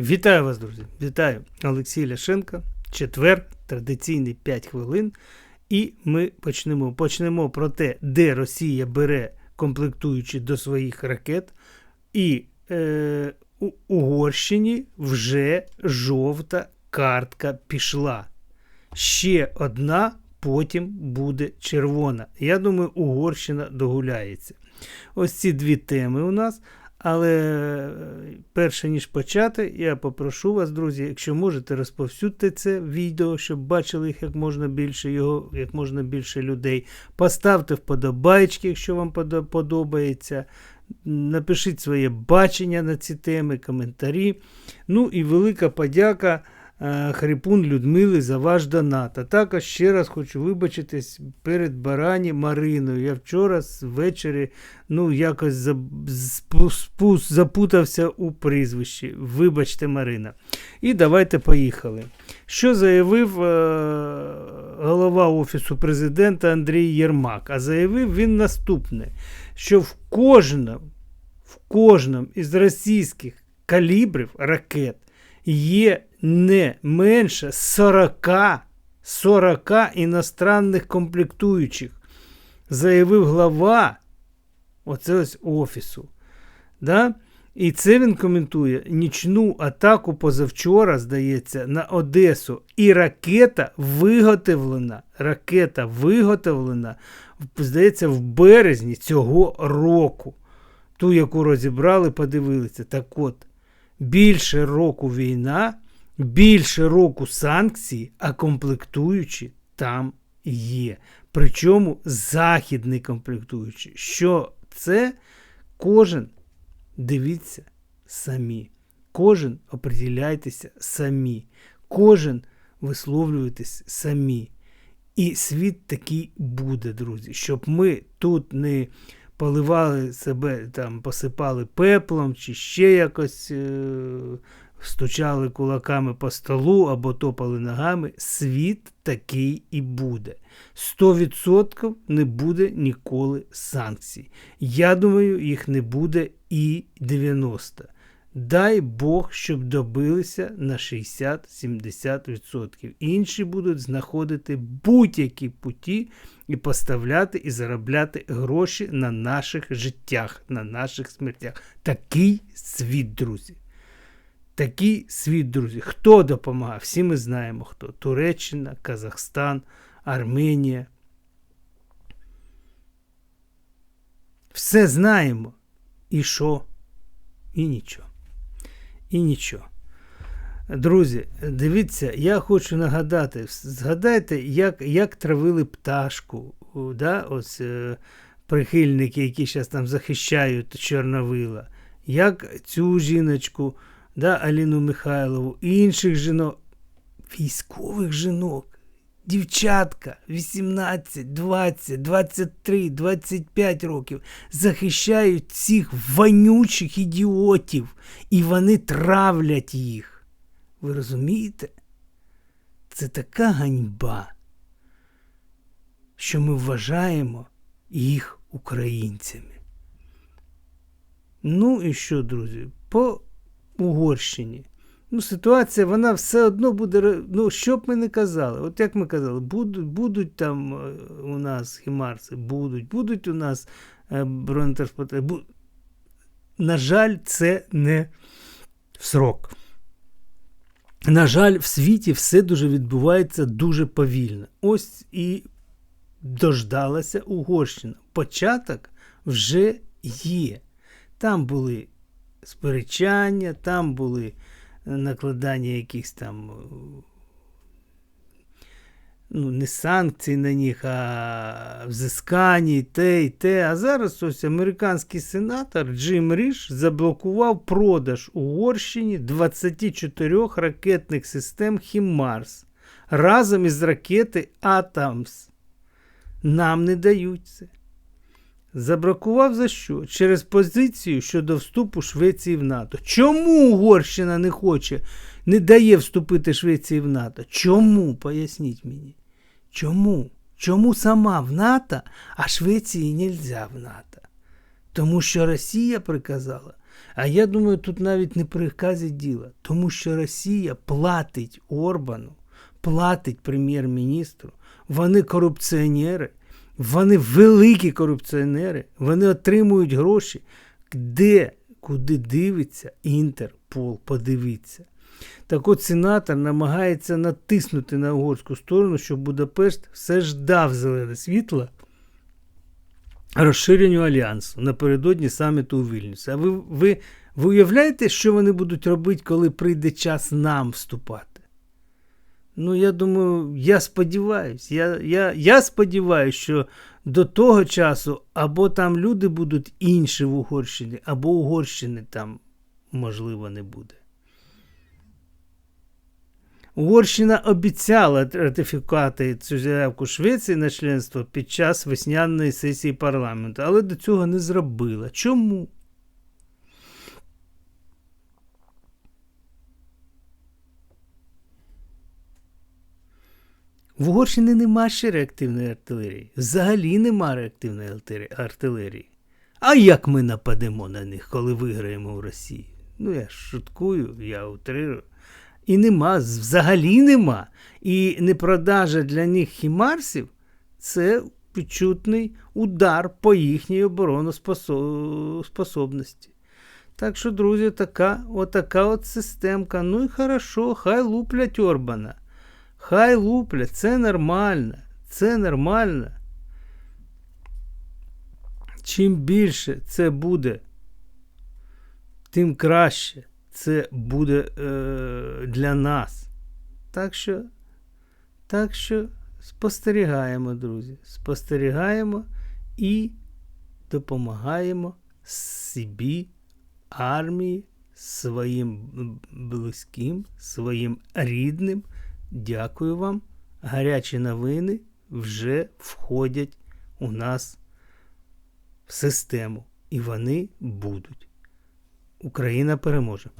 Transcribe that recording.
Вітаю вас, друзі! Вітаю Олексій Ляшенко. Четвер, традиційний 5 хвилин. І ми почнемо. Почнемо про те, де Росія бере комплектуючі до своїх ракет. І е, у Угорщині вже жовта картка пішла. Ще одна, потім буде червона. Я думаю, Угорщина догуляється. Ось ці дві теми у нас. Але е, перше ніж почати, я попрошу вас, друзі, якщо можете, розповсюдьте це відео, щоб бачили їх як можна більше його, як можна більше людей. Поставте вподобайки, якщо вам подобається. Напишіть своє бачення на ці теми, коментарі. Ну і велика подяка. Е, Хрипун Людмили за ваш донат. Також ще раз хочу вибачитись перед Барані Мариною. Я вчора ввечері ну, якось запутався у прізвищі. Вибачте, Марина. І давайте поїхали. Що заявив е голова Офісу президента Андрій Єрмак? А заявив він наступне: що в кожному, в кожному із російських калібрів ракет є не менше 40 40 іностранних комплектуючих, заявив глава оце ось офісу. Да? І це він коментує нічну атаку позавчора, здається, на Одесу. І ракета виготовлена. Ракета виготовлена, здається, в березні цього року. Ту, яку розібрали, подивилися. Так от, більше року війна, більше року санкцій, а комплектуючі там є. Причому західний комплектуючий. Що це кожен дивіться самі. Кожен оприділяйтеся самі. Кожен висловлюєтесь самі. І світ такий буде, друзі, щоб ми тут не поливали себе, там, посипали пеплом чи ще якось е стучали кулаками по столу або топали ногами. Світ такий і буде. 100% не буде ніколи санкцій. Я думаю, їх не буде і 90%. Дай Бог, щоб добилися на 60-70%. Інші будуть знаходити будь-які путі і поставляти і заробляти гроші на наших життях, на наших смертях. Такий світ, друзі. Такий світ, друзі. Хто допомагав? Всі ми знаємо хто. Туреччина, Казахстан, Арменія. Все знаємо. І що? І нічого. І нічого. Друзі, дивіться, я хочу нагадати, згадайте, як як травили пташку. да, ось е, Прихильники, які зараз там захищають Чорновила, як цю жіночку да, Аліну Михайлову, інших жінок, військових жінок. Дівчатка 18, 20, 23, 25 років захищають цих вонючих ідіотів, і вони травлять їх. Ви розумієте? Це така ганьба, що ми вважаємо їх українцями. Ну і що, друзі? По Угорщині. Ну, Ситуація, вона все одно буде. Ну, що б ми не казали, от як ми казали, будуть будуть там е, у нас хімарси, будуть, будуть у нас е, бронетранспортери. Буд... На жаль, це не в срок. На жаль, в світі все дуже відбувається дуже повільно. Ось і дождалася Угорщина. Початок вже є. Там були сперечання, там були накладання якихось там ну, не санкцій на них, а взискання, і те, і те. А зараз ось американський сенатор Джим Ріш заблокував продаж Угорщині 24 ракетних систем Хімарс разом із ракети Атамс. Нам не дають це. Забракував за що? Через позицію щодо вступу Швеції в НАТО. Чому Угорщина не хоче, не дає вступити Швеції в НАТО? Чому? Поясніть мені. Чому? Чому сама в НАТО, а Швеції не можна в НАТО? Тому що Росія приказала. А я думаю, тут навіть не приказі діла, тому що Росія платить Орбану, платить прем'єр-міністру. Вони корупціонери, вони великі корупціонери, вони отримують гроші. Де, куди дивиться Інтерпол, подивіться. Так от сенатор намагається натиснути на угорську сторону, щоб Будапешт все ж дав зелене світло розширенню альянсу напередодні саміту у Вільнюсі. А ви, ви, ви уявляєте, що вони будуть робити, коли прийде час нам вступати? Ну, я думаю, я сподіваюся, я, я, я сподіваюся, що до того часу або там люди будуть інші в Угорщині, або Угорщини там, можливо, не буде. Угорщина обіцяла ратифікувати цю заявку Швеції на членство під час весняної сесії парламенту, але до цього не зробила. Чому? В Угорщині нема ще реактивної артилерії. Взагалі нема реактивної артилерії. А як ми нападемо на них, коли виграємо в Росії? Ну, я шуткую, я утрирую. І нема, взагалі нема. І непродажа для них хімарсів це відчутний удар по їхній обороноспособності. Так що, друзі, така, отака от системка. Ну і хорошо, хай луплять Орбана. Хай луплять, це нормально. Це нормально. Чим більше це буде, тим краще це буде е, для нас. Так що, так що спостерігаємо, друзі. Спостерігаємо і допомагаємо собі, армії, своїм близьким, своїм рідним. Дякую вам. Гарячі новини вже входять у нас в систему. І вони будуть. Україна переможе.